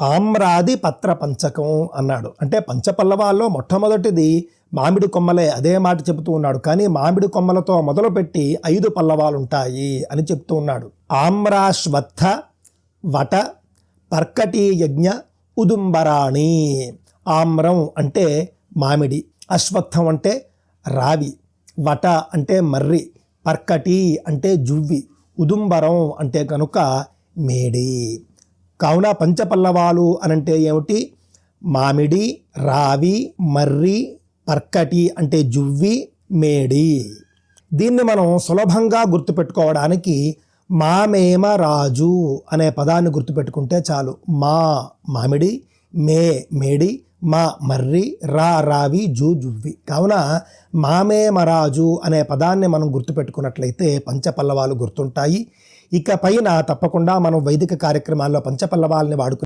ఆమ్రాది పత్ర పంచకం అన్నాడు. అంటే పంచపల్లవాల్లో మొట్టమొదటిది మామిడి కొమ్మలే అదే మాట చెబుతూ ఉన్నాడు. కానీ మామిడి కొమ్మలతో మొదలుపెట్టి ఐదు పల్లవాలుంటాయి అని చెప్తూ ఉన్నాడు. ఆమ్రాశ్వత్థ వట పర్కటి యజ్ఞ ఉదుంబరాణి ఆమ్రం అంటే మామిడి అశ్వత్థం అంటే రావి వట అంటే మర్రి పర్కటి అంటే జువ్వి ఉదుంబరం అంటే కనుక మేడి. కావున పంచపల్లవాలు అనంటే ఏమిటి? మామిడి రావి మర్రి పర్కటి అంటే జువ్వి మేడి. దీన్ని మనం సులభంగా గుర్తుపెట్టుకోవడానికి మామేమ రాజు అనే పదాన్ని గుర్తుపెట్టుకుంటే చాలు. మా మామిడి మే మేడి. మా మర్రి రా రావి జూ జువ్వి. కావున మామేమరాజు అనే పదాన్ని మనం గుర్తుపెట్టుకున్నట్లయితే పంచపల్లవాలు గుర్తుంటాయి. ఇక పైన తప్పకుండా మనం వైదిక కార్యక్రమాల్లో పంచపల్లవాల్ని వాడుకు